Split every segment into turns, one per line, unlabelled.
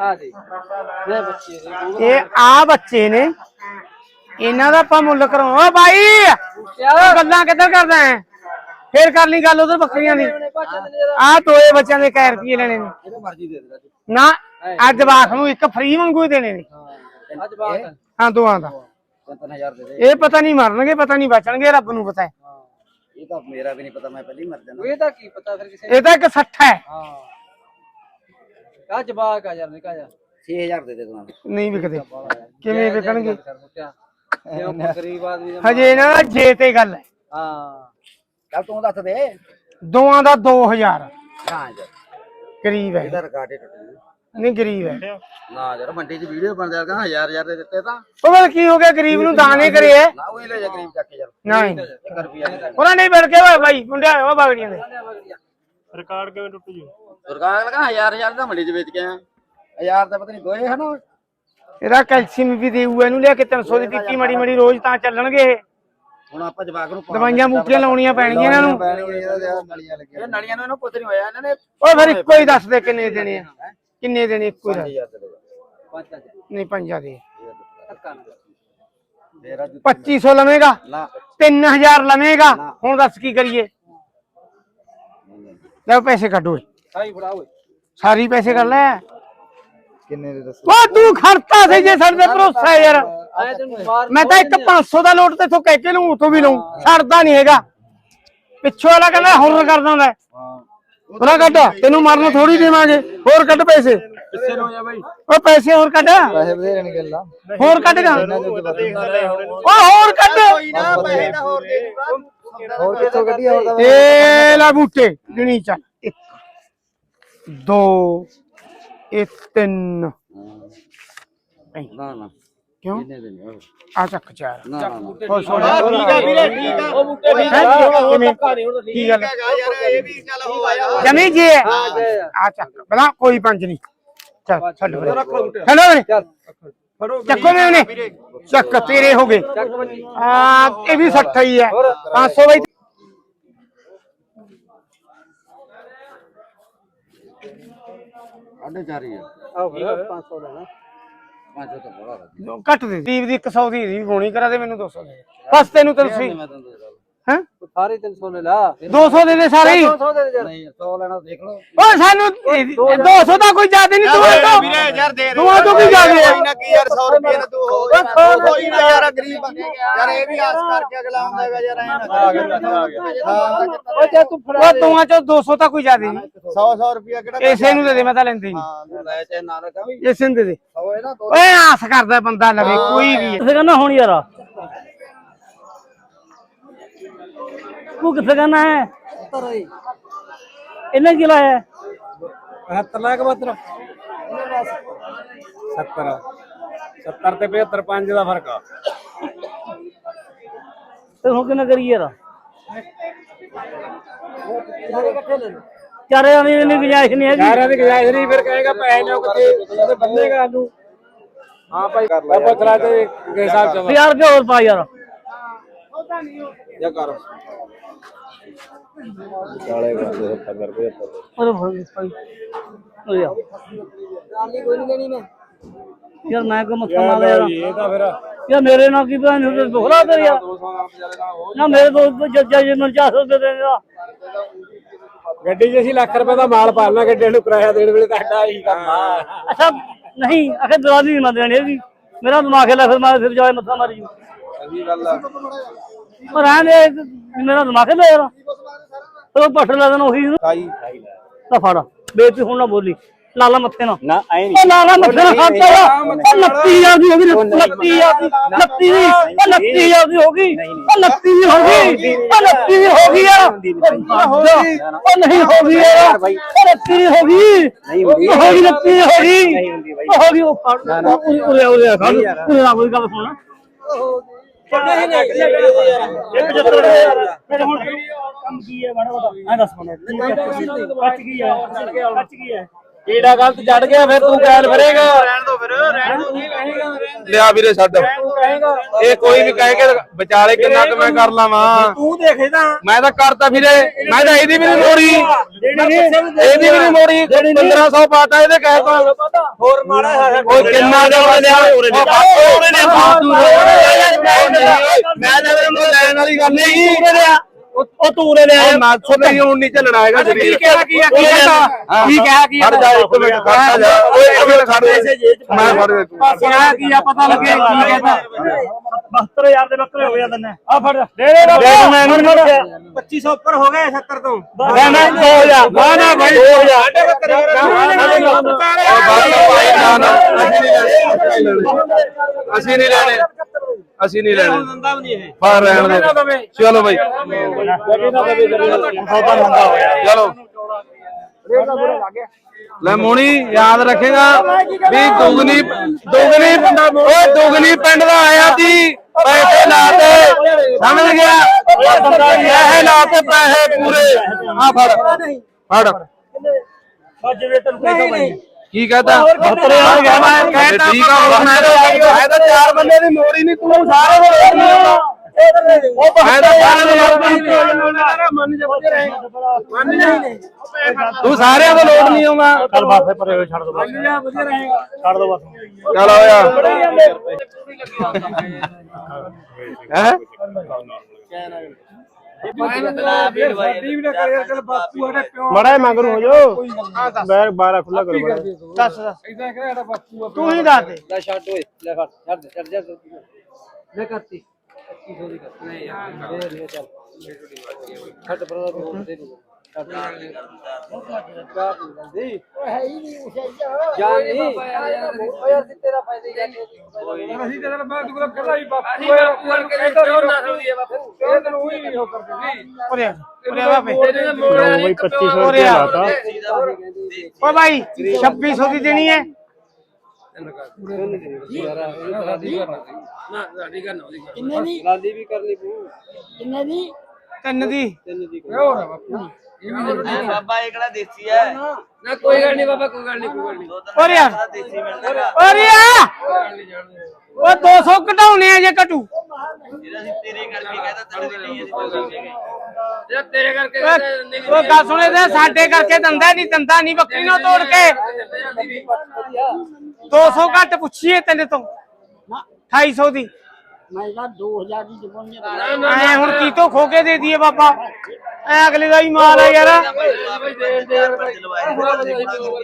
ਆ ਦੇ ਮੈਂ ਬੱਚੇ ਦੇ
ਇਹ ਆ ਬੱਚੇ ਨੇ। ਇਹਨਾਂ ਦਾ ਆਪਾਂ ਮੁੱਲ ਕਰਾਉਣਾ। ਓ ਬਾਈ ਗੱਲਾਂ ਕਿੱਧਰ ਕਰਦਾ ਹੈ ਫੇਰ ਕਰ ਲਈ ਗੱਲ ਉਧਰ ਬੱਕਰੀਆਂ ਦੀ। ਆ ਦੋਏ ਬੱਚਿਆਂ ਦੇ ਕੈ ਰੁਪਏ ਲੈਣੇ ਨੇ। ਨਾ ਅੱਜ ਬਾਖ ਨੂੰ ਇੱਕ ਫ੍ਰੀ ਵਾਂਗੂ ਹੀ ਦੇਣੇ ਨੇ।
ਹਾਂ ਅੱਜ ਬਾਤ
ਹਾਂ। ਦੋਆਂ ਦਾ।
3000 ਦੇ ਦੇ।
ਇਹ ਪਤਾ ਨਹੀਂ ਮਰਨਗੇ ਪਤਾ ਨਹੀਂ ਬਚਣਗੇ ਰੱਬ ਨੂੰ ਪਤਾ ਹੈ।
ਇਹ ਤਾਂ ਮੇਰਾ ਵੀ ਨਹੀਂ ਪਤਾ ਮੈਂ ਪਹਿਲੀ ਮਰ ਜਾਣਾ ਇਹਦਾ ਕੀ ਪਤਾ ਫਿਰ ਕਿਸੇ
ਇਹ ਤਾਂ ਇੱਕ ਸੱਠ ਹੈ।
ਹਾਂ। ਆ ਜਵਾਕ ਆ ਯਾਰ ਨਿਕਾ ਜਾ 6000 ਦੇ ਦੇ ਤੂੰ
ਨਹੀਂ ਵਿਕਦੇ। ਕਿਵੇਂ ਵਿਕਣਗੇ?
ਕਿਉਂ ਗਰੀਬ ਆਦਮੀ ਦਾ
ਹਜੇ ਨਾ ਜੇ ਤੇ ਗੱਲ ਹੈ।
ਹਾਂ। ਚੱਲ ਤੂੰ ਦੱਸ ਦੇ।
ਦੋਆਂ ਦਾ 2000
ਨਾ ਯਾਰ।
ਗਰੀਬ ਹੈ।
ਇਹਦਾ ਰਿਕਾਰਡ ਹੀ ਟੁੱਟ ਗਿਆ।
ਨਹੀਂ ਗਰੀਬ ਹੈ।
ਨਾ ਯਾਰ ਮੰਡੀ 'ਚ ਵੀਡੀਓ ਬਣ ਜਾਏਗਾ ਹਜ਼ਾਰ ਹਜ਼ਾਰ ਦੇ ਦਿੱਤੇ ਤਾਂ।
ਉਹ ਫਿਰ ਕੀ ਹੋ ਗਿਆ ਗਰੀਬ ਨੂੰ ਦਾਣੇ ਕਰੇ ਹੈ।
ਨਾ ਉਹ ਹੀ ਲੈ ਜਾ ਗਰੀਬ ਚੱਕ ਕੇ ਯਾਰ।
ਨਹੀਂ।
1 ਰੁਪਿਆ ਨਹੀਂ
ਉਹਨਾਂ ਨੇ ਮਿਲ ਕੇ ਓਏ ਬਾਈ ਮੁੰਡਿਆ ਉਹ ਬਾਗੜੀਆਂ ਦੇ।
ਰਿਕਾਰਡ ਕਿਵੇਂ ਟੁੱਟ ਜੂ?
ਸਰਕਾਰ ਲਗਾ ਹਜ਼ਾਰ ਹਜ਼ਾਰ ਦਾ ਮੰਡੀ 'ਚ ਵੇਚ ਕੇ ਆਇਆ। ਹਜ਼ਾਰ ਦਾ ਪਤਾ ਨਹੀਂ ਦੋਏ ਹਨ
ਇਹਦਾ ਕੈਲਸ਼ੀਅਮ ਵੀ ਦੇਊ ਇਹਨੂੰ ਲਿਆ ਕੇ 300 ਦੀ ਪੀਤੀ ਮੜੀ ਮੜੀ ਰੋਜ਼ ਤਾਂ ਚੱਲਣਗੇ ਇਹ।
ਹੁਣ ਆਪਾਂ ਜਵਾਕ ਨੂੰ
ਦਵਾਈਆਂ ਬੂਟੀਆਂ ਲਾਉਣੀਆਂ ਪੈਣਗੀਆਂ ਇਹਨਾਂ ਨੂੰ।
ਇਹ ਨਲੀਆਂ ਨੂੰ ਇਹਨੂੰ ਕੁਝ ਨਹੀਂ ਹੋਇਆ ਇਹਨਾਂ ਨੇ
ਓਏ ਫਿਰ ਇੱਕੋ ਹੀ ਦੱਸ ਦੇ ਕਿੰਨੇ ਦੇਣੇ ਆ। ਕਿੰਨੇ ਦੇਣੇ ਇੱਕੋ ਹੀ ਦੱਸ।
5000 ਦੇ ਦੇ।
ਨਹੀਂ ਪੰਜਾਂ ਦੇ।
ਮੇਰਾ
2500 ਲਵੇਂਗਾ।
ਨਾ।
3000 ਲਵੇਂਗਾ। ਹੁਣ ਦੱਸ ਕੀ ਕਰੀਏ? ਲੈ ਪੈਸੇ ਕੱਢ ਓਏ।
ਸਾਈ ਫੜਾ ਓਏ।
ਸਾਰੀ ਪੈਸੇ ਕਰ ਲੈ।
ਕਿੰਨੇ ਦੇ ਦੱਸ?
ਓ ਤੂੰ ਖੜਤਾ ਸੀ ਜੇ ਸਾਡੇ ਤੇ ਭਰੋਸਾ ਹੈ ਯਾਰ।
ਆਏ ਤੈਨੂੰ ਮਾਰ
ਮੈਂ ਤਾਂ ਇੱਕ 500 ਦਾ ਲੋਟ ਤੇਥੋਂ ਕਹਿ ਕੇ ਲਊ ਉਥੋਂ ਵੀ ਲਊ। ਛੱਡਦਾ ਨਹੀਂ ਹੈਗਾ। ਪਿੱਛੋਂ ਵਾਲਾ ਕਹਿੰਦਾ ਹੋਰ ਕਰਦਾ ਹੁੰਦਾ
ਹਾਂ।
ਉਹਨਾਂ ਕੱਢ ਤੈਨੂੰ ਮਰਨ ਥੋੜੀ ਦੇਵਾਂਗੇ। ਹੋਰ ਕੱਢ ਪੈਸੇ।
ਕਿੱਥੇ ਨੂੰ ਜਾ ਬਾਈ।
ਓ ਪੈਸੇ ਹੋਰ ਕੱਢ।
ਪੈਸੇ ਬਥੇਰੇ ਨਹੀਂ ਗੱਲਾਂ।
ਹੋਰ ਕੱਢ ਗਾ। ਓ ਹੋਰ ਕੱਢ।
ਨਾ ਪੈਸੇ ਤਾਂ ਹੋਰ ਦੇ ਹੋਰ ਕਿੱਥੋਂ ਕੱਢੀ ਹੋਰ ਤਾਂ
ਏ ਲੈ ਬੂਟੇ ਗਿਣੀ ਚੱਲ। ਇੱਕ। ਦੋ ਇਹ ਤਿੰਨ।
ਨਾ ਨਾ।
ਕਿਉਂ?
ਕਿੰਨੇ ਦੇ ਨਹੀਂ
ਆ ਚੱਕ ਚਾਰ।
ਨਾ ਨਾ
ਹੋ ਸੋਣਾ ਠੀਕ ਹੈ ਵੀਰੇ ਠੀਕ ਆ। ਉਹ ਬੂਟੇ ਠੀਕ ਆ। ਕੀ ਗੱਲ?
ਯਾਰ ਇਹ ਵੀ ਚੱਲ ਹੋ ਆਇਆ।
ਜਮੀ ਜੀ। ਆ ਚੱਕ। ਬਲਾ ਕੋਈ ਪੰਜ ਨਹੀਂ। ਚੱਲ ਛੱਡ ਵੀਰੇ। ਛੱਡੋ ਵੀਰੇ।
ਚੱਲ।
ਚੱਕੋ ਨੇ ਉਹਨੇ ਚੱਕ ਤੇਰੇ ਹੋ ਗਏ। ਆ ਇਹ ਵੀ 60 ਹੀ। ਹੈ 500 ਬਾਈ
ਸਾਢੇ ਚਾਰ ਹੀ ਆ। ਆਹ ਫਿਰ 500 ਲੈਣਾ। 500 ਤਾਂ ਬੜਾ ਰੱਖ
ਘੱਟ ਦੇ। ਦੀਪ ਦੀ 100 ਦੀ ਹੋਣੀ ਕਰਾ ਦੇ ਮੈਨੂੰ 200 ਦੇ ਬਸ ਤੈਨੂੰ ਤਾਂ ਸਹੀ
ਮੈਂ ਤੈਨੂੰ ਦੇ ਦਾਂ
ਹੈ?
ਸਾਰੇ 300 ਲੈ। ਲਾ
200 ਦੇ ਦੇ ਸਾਰੇ ਹੀ।
200 ਦੇ ਦੇ ਨਹੀਂ 100 ਲੈਣਾ ਦੇਖ ਲਓ।
ਓਏ ਸਾਨੂੰ 200 ਦਾ ਕੋਈ ਜ਼ਿਆਦਾ ਨਹੀਂ ਤੂੰ ਤਾਂ
ਵੀਰੇ ਯਾਰ ਦੇ
ਤੂੰ ਤੋਂ ਕੀ ਜ਼ਿਆਦਾ? ਹੈ
ਨਾ ਕੀ ਯਾਰ 100 ਰੁਪਏ ਨਾ ਤੂੰ ਹੋ ਕੋਈ ਨਾ ਯਾਰ ਗਰੀਬ ਯਾਰ ਇਹ ਵੀ ਆਸ ਕਰਕੇ ਅਗਲਾ ਆਉਂਦਾ ਹੈਗਾ ਯਾਰ ਐ ਨਾ
ਓ ਜੇ ਤੂੰ ਫੜਾ
ਉਹ ਦੋਵਾਂ ਚੋਂ 200 ਤਾਂ ਕੋਈ ਜ਼ਿਆਦਾ ਨਹੀਂ।
100 100 ਰੁਪਏ ਕਿਹੜਾ
ਇਸੇ ਨੂੰ ਦੇ ਦੇ ਮੈਂ ਤਾਂ ਲੈਂਦੀ ਨਹੀਂ।
ਹਾਂ ਲੈ ਚੇ ਨਾ ਲਗਾ ਵੀ
ਇਸੇ ਨੂੰ ਦੇ ਦੇ।
ਹੋਏ ਨਾ ਦੋ
ਓਏ ਆਸ ਕਰਦਾ ਬੰਦਾ ਲਵੇ ਕੋਈ ਵੀ
ਕਿੱਥੇ ਕਹਿੰਦਾ ਹੁਣ ਯਾਰ ਤੂੰ ਕਿੱਥੇ ਕਹਿੰਦਾ ਹੈ? ਇਹਨੇ ਕੀ ਲਾਇਆ
75 ਲੱਖ ਮਾਤਰ 70 70 ਤੇ 75 5 ਦਾ ਫ਼ਰਕ ਆ।
ਤੇ ਹੁਣ ਕਿੰਨਾ ਕਰੀ ਯਾਰ ਚਾਰੇ ਆਣੇ ਦੀ ਗੁੰਜਾਇਸ਼ ਨਹੀਂ ਹੈਗੀ।
ਯਾਰਾਂ ਦੀ ਗੁਜਾਇਸ਼ ਨਹੀਂ ਫਿਰ ਕਹੇਗਾ ਪੈਸੇ ਲਿਓ ਕਿੱਥੇ? ਉਹਦੇ ਬੰਨੇਗਾ ਨੂੰ ਹਾਂ ਭਾਈ ਮੈਂ ਪੁੱਛ ਲਾ ਤੇ ਹਿਸਾਬ ਚ।
1000 ਰੁਪਏ ਹੋਰ ਪਾ ਯਾਰ?
ਜਾਂ ਕਰ।
ਅਰੇ ਭਾਈ ਭਾਈ। ਓ ਯਾਰ।
ਕੋਈ ਨਹੀਂ ਦੇਣੀ ਮੈਂ।
ਯਾਰ ਮੈਂ ਕੋ ਮੱਥਾ ਮਾਰ ਯਾਰ
ਇਹ ਤਾਂ ਫਿਰ
ਯਾਰ ਮੇਰੇ ਨਾਲ ਕੀ ਪਤਾ ਨਹੀਂ ਦੁਖਲਾ ਤੇ ਯਾਰ। ਨਾ ਮੇਰੇ ਦੋਸਤ ਜੱਜਾ ਜੀ ਮੈਨੂੰ 400 ਰੁਪਏ ਦੇਗਾ
ਗੱਡੀ 'ਚ ਅਸੀਂ ਲੱਖ ਰੁਪਏ ਦਾ ਮਾਲ ਪਾਲਣਾ ਗੱਡੀ ਨੂੰ ਕਿਰਾਇਆ ਦੇਣ ਵੇਲੇ ਤੁਹਾਡਾ ਇਹੀ ਕੰਮ ਆ।
ਅੱਛਾ ਨਹੀਂ ਅਖੇ ਦਲਾਲੀ ਨਹੀਂ ਮੰਨਦੇ ਹੈਗੀ ਮੇਰਾ ਦਿਮਾਗ ਹਿੱਲਾ ਫਿਰ ਮੈਂ ਫਿਰ ਜਾਏ ਮੱਥਾ ਮਾਰੀ ਜੂ
ਸਹੀ ਗੱਲ ਆ।
ਪਰ ਆਂ ਦੇ ਮੇਰਾ ਦਿਮਾਗ ਹਿੱਲਾ ਯਾਰ ਉਹ ਪੱਠ ਲਾ ਦੇਣਾ ਉਹੀ ਨੂੰ
ਸਾਈ
ਤਾਂ ਫੜ ਬੇਇੱਜ਼ਤੀ ਹੁਣ ਨਾ ਬੋਲੀ ਲਾਲਾ ਮੱਥੇ ਨਾ
ਨਾ ਐ
ਉਹ ਲਾਲਾ ਮੱਥੇ ਨਾ ਖਾਤਾ ਉਹ ਲੱਤੀ ਜਾਂਦੀ ਹੋ ਗਈ ਲੱਤੀ ਜਾਂਦੀ ਲੱਤੀ ਦੀ ਉਹ ਲੱਤੀ ਜਾਂਦੀ ਹੋ ਗਈ ਉਹ ਲੱਤੀ ਦੀ ਹੋ ਗਈ ਉਹ ਲੱਤੀ ਦੀ ਹੋ ਗਈ ਯਾਰ ਉਹ ਨਹੀਂ ਹੋ ਗਈ ਯਾਰ ਉਹ ਲੱਤੀ ਹੋ ਗਈ ਨਹੀਂ ਹੁੰਦੀ ਹੋ ਗਈ ਲੱਤੀ ਹੋ ਗਈ ਨਹੀਂ ਹੁੰਦੀ ਬਾਈ ਹੋ ਗਈ ਉਹ ਫੜ ਉਰੇ ਉਰੇ ਖੜ ਉਰੇ ਨਾ ਕੋਈ ਗੱਲ ਸੁਣ ਕਿੰਨੇ ਨੇ ਇਹ 75 ਮੇਰੇ ਹੁਣ ਕੰਮ ਕੀ ਹੈ ਬੜਾ ਬੜਾ ਐ ਦੱਸ ਮੈਨੂੰ ਕੱਚ ਕੀ ਹੈ ਕੱਚ ਕੀ ਹੈ
ਕੀੜਾ ਗਲਤ ਚੜ ਗਿਆ ਫਿਰ ਤੂੰ ਗੈਲ ਫਿਰੇਗਾ। ਰਹਿਣ ਦੋ ਫਿਰ
ਲਿਆ ਵੀਰੇ ਛੱਡ। ਇਹ ਕੋਈ ਵੀ ਕਹਿ ਕੇ ਵਿਚਾਲੇ ਕਿੰਨਾ ਕੁ ਮੈਂ ਕਰ ਲਾਵਾਂ।
ਤੂੰ ਦੇਖੇ ਤਾਂ
ਮੈਂ ਤਾਂ ਕਰਤਾ ਵੀਰੇ। ਮੈਂ ਤਾਂ ਇਹਦੀ ਵੀ ਨਹੀਂ ਮੋੜੀ ਇਹਦੀ ਵੀ ਨਹੀਂ ਮੋੜੀ 1500 ਪਾਤਾ ਇਹਦੇ ਕਹਿ ਤੋਂ
ਹੋਰ ਮਾੜਾ ਹੈ
ਉਹ ਕਿੰਨਾ ਦਾ ਲਿਆ। ਉਹਨੇ ਨੇ ਮੈਂ ਤਾਂ ਇਹਨੂੰ ਲੈਣ ਵਾਲੀ ਗੱਲ ਨਹੀਂ।
ਉਹ ਤੂੰ ਉਰੇ ਲੈ
ਉਹ ਨਾਥੋ ਨਹੀਂ ਹੁਣ ਨਹੀਂ ਚੱਲਣਾ ਹੈਗਾ
ਕੀ ਕਿਹਾ ਕੀ ਆ ਕੀ ਕਹਤਾ ਕੀ ਕਿਹਾ ਕੀ
ਖੜ ਜਾ ਇੱਕ ਮਿੰਟ ਖੜ ਜਾ। ਓਏ ਇੱਕ ਮਿੰਟ ਖੜ ਜਾ। ਮੈਂ ਫੜ ਦੇ
ਕਿਹਾ ਕੀ ਆ ਪਤਾ ਲੱਗੇ ਕੀ ਕਹਤਾ 72000 ਦੇ ਬੱਕਰੇ ਹੋ ਜਾਂਦੇ ਨੇ ਆ ਫੜ। ਦੇ ਦੇ
ਮੈਂ ਇਹਨੂੰ ਫੜ।
2500 ਉੱਪਰ ਹੋ ਗਏ 70 ਤੋਂ। ਨਾ ਨਾ 2000 ਨਾ ਨਾ ਭਾਈ 2000
ਅਸੀਂ ਨਹੀਂ ਲੈਣੇ। ਅਸੀਂ ਨਹੀਂ ਲੈਣੇ।
ਦੰਦਾ ਵੀ ਨਹੀਂ ਇਹ।
ਬਾਹਰ ਰਹਿਣ ਦੇ ਚਲੋ ਬਈ। ਚਲੋ। ਲੈ ਮੋਣੀ ਯਾਦ ਰੱਖੇਗਾ ਵੀ ਦੁਗਨੀ ਦੁਗਨੀ ਓਏ ਦੁਗਨੀ ਪਿੰਡ ਦਾ ਆਇਆ ਸੀ। ਪੈਸੇ ਲਾਤੇ ਸਮਝ ਗਿਆ? ਪੈਸੇ ਲਾਤੇ ਪੈਸੇ ਪੂਰੇ। ਆ ਫੜ। ਫੜ।
ਅੱਜ ਵੇ ਤੈਨੂੰ ਕਹਿਤਾ ਭਾਈ।
ਕੀ ਕਹਤਾ? ਆ ਗਿਆ ਮੈਂ ਕਹਿਤਾ? ਠੀਕ ਆ ਹੁਣ ਮੈਂ ਤਾਂ ਚਾਰ ਬੰਦੇ ਦੀ ਮੋੜੀ ਨਹੀਂ ਤੂੰ ਸਾਰੇ ਲੋੜ ਨਹੀਂ ਤਾਂ ਸਾਰਿਆਂ ਦੇ ਲੋੜ ਨਹੀਂ
ਮੰਨ ਜਾ ਵਧੀਆ ਰਹੇਗਾ ਮੰਨ ਜਾ
ਤੂੰ ਸਾਰਿਆਂ ਦਾ ਲੋੜ ਨਹੀਂ ਆਉਂਦਾ।
ਚੱਲ ਬਾਫੇ ਪਰੇ ਛੱਡ ਦੋ ਬਸ। ਮੰਨ ਜਾ ਵਧੀਆ ਰਹੇਗਾ। ਛੱਡ ਦੋ ਬਸ।
ਚੱਲ ਆਇਆ ਹੈ?
ਮੜਾ ਮੰਗ ਰੂ ਹੋ ਜੋ ਬੈਰ 12 ਖੁੱਲਾ ਕਰੋ ਬੜਾ ਦੱਸ ਦੱਸ। ਤੂੰ ਹੀ ਦੱਸ ਦੇ।
ਲੈ ਛੱਡ ਓਏ ਲੈ ਫੜ ਛੱਡ ਦੇ, ਛੱਡ ਜਾ ਲੈ ਕਰਤੀ। 2500 ਦੀ ਕਰਤੀ। ਨਹੀਂ ਯਾਰ ਦੇ ਦੇ ਚੱਲ। ਛੱਡ ਪਰ ਦੇ ਦੂੰ ਹੈ ਹੀ ਨਹੀਂ ਉਸ਼ਾਈਆ ਜਾਨ ਨਹੀਂ ਓ ਯਾਰ ਤੇਰਾ ਫਾਇਦਾ ਹੀ ਅਸੀਂ ਤੇਰਾ ਮੈਂ ਤੂੰ ਕਹਿੰਦਾ ਹੀ ਬਾਪੂ ਬਾਪੂ ਕੇ ਕਿਉਂ ਨਾ ਹੋਈ ਬਾਪੂ ਇਹ ਤੈਨੂੰ ਉਹੀ ਨਹੀਂ ਹੋ ਕਰਦੇ
ਉਰੇ ਉਰੇ ਬਾਪੇ
ਬਈ
2500 ਰੁਪਏ ਲਾਤਾ ਓ ਭਾਈ 2600 ਦੀ ਦੇਣੀ ਹੈ
ਕਿੰਨੇ ਦੀ? ਲਾਦੀ ਵੀ ਕਰਨੀ ਪਊ।
ਤਿੰਨ ਦੀ।
ਤਿੰਨ ਦੀ। ਹੋਰ ਬਾਪੂ।
ਬਾਬਾ ਇਹ ਕਿਹੜਾ ਦੇਸੀ ਹੈ
ਨਾ ਕੋਈ ਗੱਲ ਨਹੀਂ ਬਾਬਾ ਕੋਈ ਗੱਲ ਨਹੀਂ ਕੋਈ ਗੱਲ ਨਹੀਂ
ਓਰੇ ਆ
ਦੇਸੀ ਮਿਲਦਾ
ਓਰੇ ਆ ਉਹ 200 ਘਟਾਉਣੇ ਆ ਜੇ ਘਟੂ
ਜਿਹੜਾ ਅਸੀਂ ਤੇਰੇ ਕਰਕੇ ਕਹਿੰਦਾ ਤੇਰੇ ਲਈ ਅਸੀਂ ਕੋਈ ਨਹੀਂ
ਜੇ ਤੇਰੇ ਕਰਕੇ
ਉਹ ਉਹ ਗੱਲ ਸੁਣੇ ਤੇ ਸਾਡੇ ਕਰਕੇ ਦੰਦਾ ਨਹੀਂ ਦੰਦਾ ਨਹੀਂ ਬੱਕਰੀ ਨੂੰ ਤੋੜ ਕੇ 200 ਘੱਟ ਪੁੱਛੀਏ ਤੈਨੇ ਤੋਂ 250 ਦੀ
ਮੈਂ ਤਾਂ 2000 ਦੀ ਜ਼ਬਾਨ
ਐ ਹੁਣ ਕੀ ਤੋਂ ਖੋ ਕੇ ਦੇ ਦਈਏ ਬਾਬਾ? ਐ ਅਗਲੇ ਦਾ ਹੀ ਮਾਲ ਆ ਯਾਰ।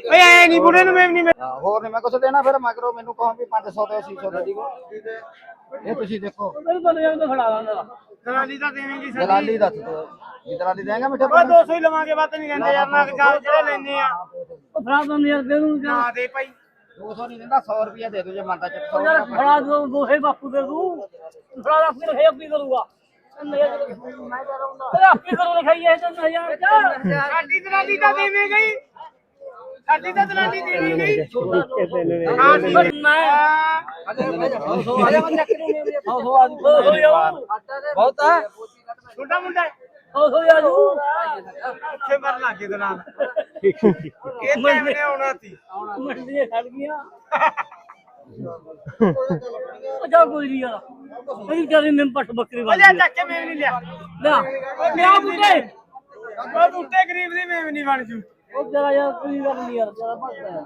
ਓਏ ਐ ਨਹੀਂ ਬੁੜੇ ਨੂੰ ਮੈਂ ਨਹੀਂ
ਹੋਰ ਨਹੀਂ ਮੈਂ ਕੁਛ ਦੇਣਾ ਫਿਰ ਮਗਰੋਂ ਮੈਨੂੰ ਕਹੋ ਵੀ 500 ਤੇ 600 ਦੇ ਇਹ ਤੁਸੀਂ ਦੇਖੋ।
ਦਲਾਲੀ ਤਾਂ ਦੇਵੇਂਗੀ ਸਾਡੀ।
ਦਲਾਲੀ ਦੱਸ ਦੋ। ਜੀ ਦਲਾਲੀ ਦੇਂਗਾ ਮਿੱਠੇ
ਓਏ 200 ਹੀ ਲਵਾਂਗੇ ਵੱਧ ਨਹੀਂ ਲੈਂਦੇ ਯਾਰ ਨਾ ਜਿਹੜੇ ਲੈਨੇ ਆ।
ਉਹ ਫੜਾ ਦੋ ਯਾਰ ਦੇ ਦੂੰ
ਨਾ ਦੇ ਭਾਈ।
200 ਨਹੀਂ ਦਿੰਦਾ 100 ਰੁਪਏ ਦੇ ਦਿਓ ਜੇ ਮੰਨਦਾ ਚੱਕ
ਉਹ ਯਾਰ ਫੜਾ ਦੋ ਦੋਹੇ ਬਾਪੂ ਦੇ ਦੂੰ। ਫੜਾ ਦਾ ਫਿਰ ਹੈ ਆਪੀ ਕਰੂਗਾ। ਨਹੀਂ ਯਾਰ ਮੈਂ ਤਾਂ ਰਹੂੰਗਾ ਆਪੀ ਕਰੂ ਲਿਖਾਈਏ ਤਾਂ ਯਾਰ
ਸਾਡੀ ਦਲਾਲੀ ਤਾਂ ਦੇਵੇਂਗੇ ਹੀ ਸਾਡੀ ਤਾਂ ਦਲਾਲੀ ਦੇਵੇਂਗੇ ਹੀ ਹਾਂ
ਮੈਂ
ਬਹੁਤ ਹੈ
ਛੋਟਾ ਮੁੰਡਾ ਹੈ।
ਹੋ ਹੋ ਯਾਰ
ਉੱਥੇ ਮਰ ਲੱਗੇ ਦਲਾਲ ਇਹ ਟਾਈਮ ਨੇ ਆਉਣਾ ਸੀ?
ਮੰਡੀਆਂ ਖੜ ਗਈਆਂ। ਉਹ ਜਾ ਕੋਈ ਨਹੀਂ ਯਾਰ ਇਹ ਕਰੀ ਮੈਂ ਪੱਟ ਬੱਕਰੀ ਵਾਲੀ
ਲਿਆ ਚੱਕ ਕੇ ਮੈਂ ਨਹੀਂ ਲਿਆ।
ਉਹ ਲਿਆ ਬੁੱਢੇ
ਉਹ ਬੂਟੇ ਗਰੀਬ ਦੀ ਮੈਂ ਨਹੀਂ ਬਣ ਜੂ।
ਉਹ ਜਰਾ ਯਾਰ ਕੋਈ ਗੱਲ ਨਹੀਂ ਯਾਰ ਜਰਾ ਯਾਰ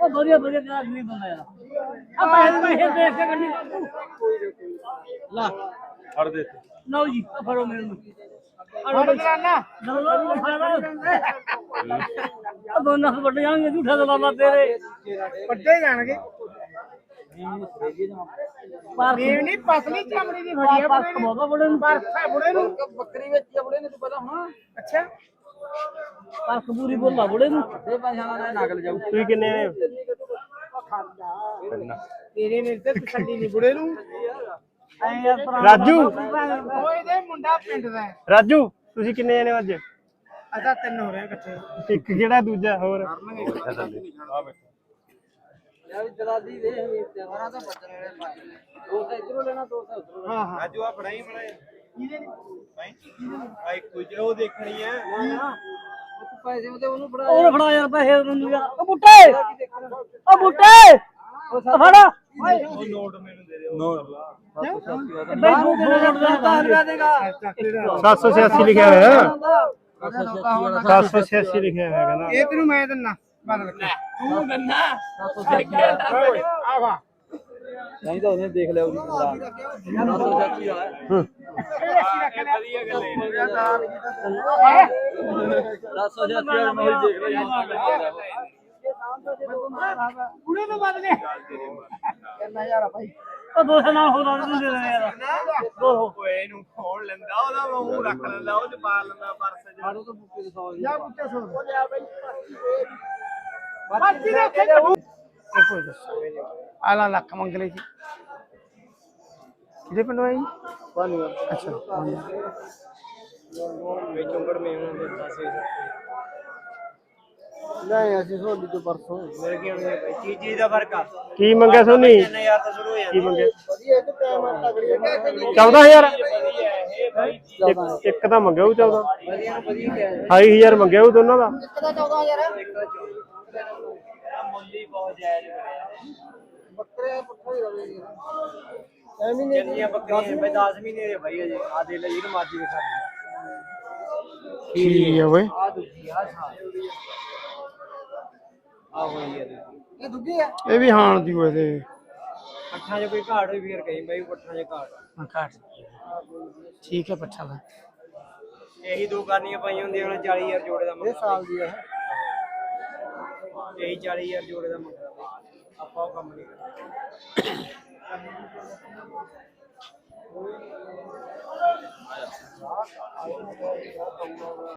ਉਹ ਵਧੀਆ ਵਧੀਆ ਜਰਾ ਨਹੀਂ ਬੰਦਾ ਯਾਰ ਆ ਪੈਸੇ ਪੈਸੇ ਦੇਖ ਕੇ ਗੱਡੀ ਲਾ।
ਫੜ ਦੇ।
ਲਓ ਜੀ ਫੜੋ ਮੈਨੂੰ। ਦੋਨਾਂ ਵੱਡੇ ਜਾਣਗੇ ਝੂਠਾ ਦਲਾਲਾ ਤੇਰੇ।
ਵੱਡੇ ਜਾਣਗੇ। ਮੇਵ ਨਹੀਂ ਪਤਲੀ ਚਮੜੀ ਦੀ ਫੜੀ ਆ
ਪਾਸ
ਬੁੜੇ ਨੂੰ
ਕਮਾਉਂਦਾ ਬੜੇ ਨੂੰ।
ਪਰਖਾ ਬੁੜੇ ਨੂੰ।
ਬੱਕਰੀ ਵਿੱਚ ਆਪਣੇ ਨੇ ਤੂੰ ਪਹਿਲਾਂ ਹੁਣ?
ਅੱਛਾ।
ਪਾਸ ਪੂਰੀ ਬੋਲਾ ਬੜੇ ਨੂੰ।
ਦੇ ਪੈਸਿਆਂ ਨਾਲ ਨਾਗਲ ਜਾਊ।
ਤੁਸੀਂ ਕਿੰਨੇ ਨੇ ਤੇਰੇ ਨੇ ਤੇ ਤਸੱਲੀ ਨਹੀਂ ਬੁੜੇ ਨੂੰ। ਰਾਜੂ। ਓਏ ਦੇ ਮੁੰਡਾ ਪਿੰਡ ਦਾ ਹੈ।
ਰਾਜੂ ਤੁਸੀਂ ਕਿੰਨੇ ਜਣੇ ਹੋ ਅੱਜ?
ਅਸਾਂ ਤਿੰਨ ਹੋ ਰਹੇ ਇਕੱਠੇ।
ਇੱਕ ਕਿਹੜਾ ਦੂਜਾ ਹੋਰ?
ਹਾਂ ਹਾਂ।
ਰਾਜੂ ਆ ਫੜਾਈ ਫੜਾਈ ਆਈ ਕੁਝ ਉਹ ਦੇਖਣੀ ਹੈ।
ਪੈਸੇ ਉਹਦੇ ਉਹਨੂੰ ਫੜਾ
ਉਹ ਫੜਾ ਯਾਰ ਪੈਸੇ ਮੈਨੂੰ ਯਾਰ। ਉਹ ਬੁੱਟੇ! ਉਹ ਬੁੱਟੇ! ਫੜ। ਉਹ ਨੋਟ ਮੈਨੂੰ ਦੇ ਦਿਓ। ਨੋਟ ਬਈ ਤੂੰ ਨੋਟ ਦਾ ਤਾਂ ਹਰਿਆ ਦੇਗਾ।
786 ਲਿਖਿਆ ਹੋਇਆ। 786 ਲਿਖਿਆ ਹੋਇਆ ਕਹਿੰਦਾ।
ਇਹ ਤੈਨੂੰ ਮੈਂ ਦਿੰਨਾ ਬਦਲ ਕੇ
ਤੂੰ ਦਿੰਨਾ।
786 ਆ ਵਾ।
ਨਹੀਂ ਤਾਂ ਉਹਨੇ ਦੇਖ ਲਿਆ ਉਹਦੀ ਕਿੰਨਾ 786 ਵਾਲਾ। ਉਹਨੇ ਨੂੰ ਬਦਲੇ।
3000 ਆ ਭਾਈ।
ਉਹ ਦੋ ਸੌ ਨਾਲ ਹੋਰ ਆਰਡਰ ਦੇ ਦੇਣਾ ਯਾਰ। ਦੋ ਹੋ ਓਏ
ਇਹਨੂੰ ਫੋਨ ਲੈਂਦਾ ਉਹਦਾ ਮੂੰਹ ਰੱਖ ਲੈਂਦਾ ਉਹ ਚ ਪਾ ਲੈਂਦਾ ਪਰਸ ਚ।
ਆੜੋ ਤੋਂ ਬੁੱਕੇ ਦੇ 100
ਜਾ। ਬੁੱਕੇ 100 ਉਹ ਲਿਆ ਭਾਈ ਬਾਕੀ ਦੇ ਉੱਥੇ ਕੋਈ ਦੱਸੋ ਆਲਾ ਲੱਖ ਮੰਗ ਲਈ ਸੀ ਕਿਹਦੇ ਪਿੰਡੋਂ ਆਈ ਬਾਨੂਆ ਅੱਛਾ ਵੇ
ਚੁੰਗੜ ਮੇ ਉਹਨਾਂ ਦੇ 10000
ਨਹੀਂ ਅਸੀਂ ਸੋਲੀ ਤੋਂ ਪਰਸੋਂ
ਮੇਰੇ ਕੀ ਹੋਣੀ ਹੈ ਚੀਜ਼ ਚੀਜ਼ ਦਾ ਫ਼ਰਕ ਆ।
ਕੀ ਮੰਗਿਆ ਸੋਨੀ?
ਯਾਰ ਤਾਂ ਸ਼ੁਰੂ ਹੋ ਜਾਂਦਾ।
ਕੀ ਮੰਗਿਆ?
ਵਧੀਆ ਇਹ ਤੇ ਟਾਈਮ ਤਗੜੀ ਹੈ
14000 ਇੱਕ- ਇੱਕ ਤਾਂ ਮੰਗਿਆ ਉਹ 14
ਵਧੀਆ ਨੂੰ ਵਧੀਆ ਕਿਹਾ
28000 ਮੰਗਿਆ ਉਹ ਦੋਨਾਂ ਦਾ।
ਮੁੱਲੀ ਬਹੁਤ ਜਾਇਜ਼
ਬੱਕਰੇ ਪੱਖਾ ਹੀ ਰਵੇ
ਐਵੇਂ ਨਹੀਂ ਕਿੰਨੀਆਂ ਬੱਕਰੀਆਂ ਬਈ 10 ਮਹੀਨੇ ਦੇ ਭਾਈ ਅਜੇ। ਆ ਦੇ ਲੈ ਇਹਨੂੰ ਮਾਜੀ ਦਿਖਾ
ਕੀ ਆ ਓਏ
ਆ ਦੂਜੀ ਆ ਸਾਲ। ਆ ਹੋਈ ਹੈ
ਇਹ ਦੁੱਗੀ ਆ?
ਇਹ ਵੀ ਹਾਣ ਦੀ ਓਏ ਤੇ।
ਪੱਠਾਂ 'ਚ ਕੋਈ ਘਾਟ ਹੋਈ ਫੇਰ ਕਹੀਂ ਬਈ ਪੱਠਾਂ 'ਚ ਘਾਟ।
ਘਾਟ। ਠੀਕ ਹੈ ਪੱਠਾ ਦਾ।
ਇਹੀ ਦੋ ਕਰਨੀਆਂ ਪਾਈਆਂ ਹੁੰਦੀਆਂ ਹੁਣ 40000 ਜੋੜੇ ਦਾ
ਇਹ ਸਾਲ ਦੀ ਆ।
ਇਹੀ 40000 ਜੋੜੇ ਦਾ ਮੰਗਦਾ। ਆਪਾਂ ਉਹ ਕੰਮ ਨਹੀਂ ਕਰਦੇ।